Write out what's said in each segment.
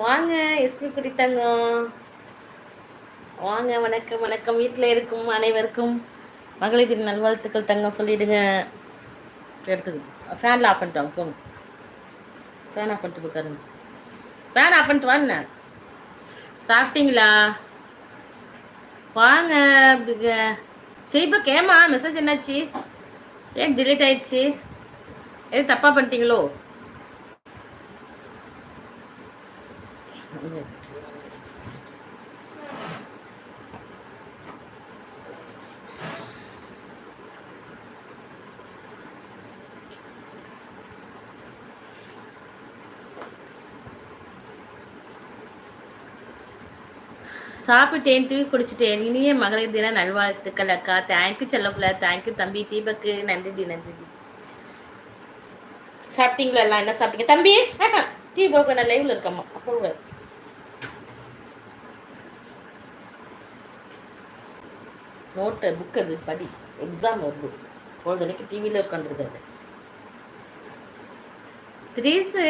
வாங்க எஸ்பி குடித்தங்கம் வாங்க வணக்கம் வணக்கம். வீட்டில் இருக்கும் அனைவருக்கும் மகளிர் தின நல்வாழ்த்துக்கள் தங்கம் சொல்லிடுங்க. எடுத்துங்க ஃபேனில் ஆஃப் பண்ணிட்டு வாங்க போங்க. ஃபேன் ஆஃப் பண்ணிட்டு உட்காருங்க. ஃபேன் ஆஃப் பண்ணிட்டு வாங்க. சாப்பிட்டீங்களா? வாங்க திரும்ப கேமா மெசேஜ் என்னாச்சு? ஏன் டிலீட் ஆயிடுச்சு? எது தப்பாக பண்ணிட்டீங்களோ? சாப்பிட்டேன் டீ குடிச்சிட்டேன். இனிய மகளிர் தின நல்வாழ்த்துக்கள் அக்கா. தேங்க்யூ செல்லப்புல தேங்க்யூ தம்பி. தீபக்கு நன்றி நன்றி சாப்பிட்டீங்களா எல்லாம்? என்ன சாப்பிட்டீங்க? தம்பி டீ போக நான் லைவ்ல இருக்கம்மா. அப்போ நோட்டை புக் அது படி. எக்ஸாம் வருது பொழுதுக்கு டிவியில் உட்காந்துருக்காரு த்ரீஸு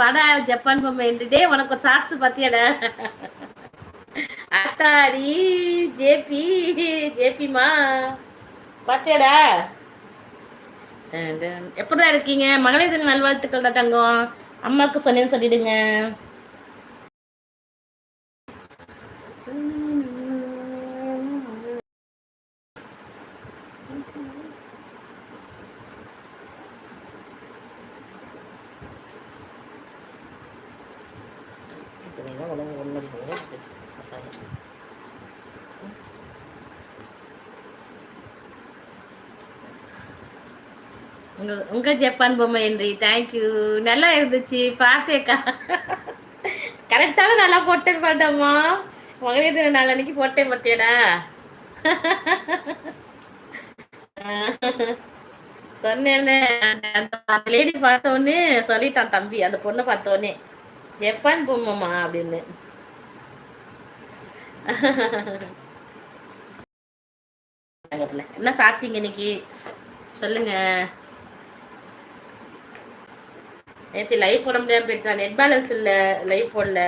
வட ஜப்பான் பொம்மை என்றே உனக்கு ஒரு சாக்ஸ் பார்த்தியாடா? அத்தாடி ஜேபி ஜேபிமா பார்த்தியாடா? எப்படா இருக்கீங்க? மகளிர் தின நல்வாழ்த்துக்கள் தான் தங்கம். அம்மாவுக்கு சொன்னேன்னு சொல்லிடுங்க. உங்க உங்க ஜப்பான் பொம்மை என்றி. தேங்க்யூ நல்லா இருந்துச்சு. பார்த்தேக்கா. கரெக்டாக நல்லா போட்டேன் பாட்டம்மா மகளிர் தின நாள் அன்னைக்கு போட்டேன் பார்த்தியடா சொன்னேன்னு அந்த லேடி பார்த்தோன்னே சொல்லிட்டான் தம்பி அந்த பொண்ணை பார்த்தோன்னே ஜப்பான் போமாம்மா அப்படின்னு. என்ன சாப்பிட்டீங்க இன்னைக்கு? சொல்லுங்க. நேற்று லைவ் போட முடியாமல் போயிட்டான். நெட் பேலன்ஸ் இல்லை லைவ் போடல.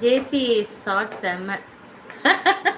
ஜேபி ஷார்ட் செம்ம.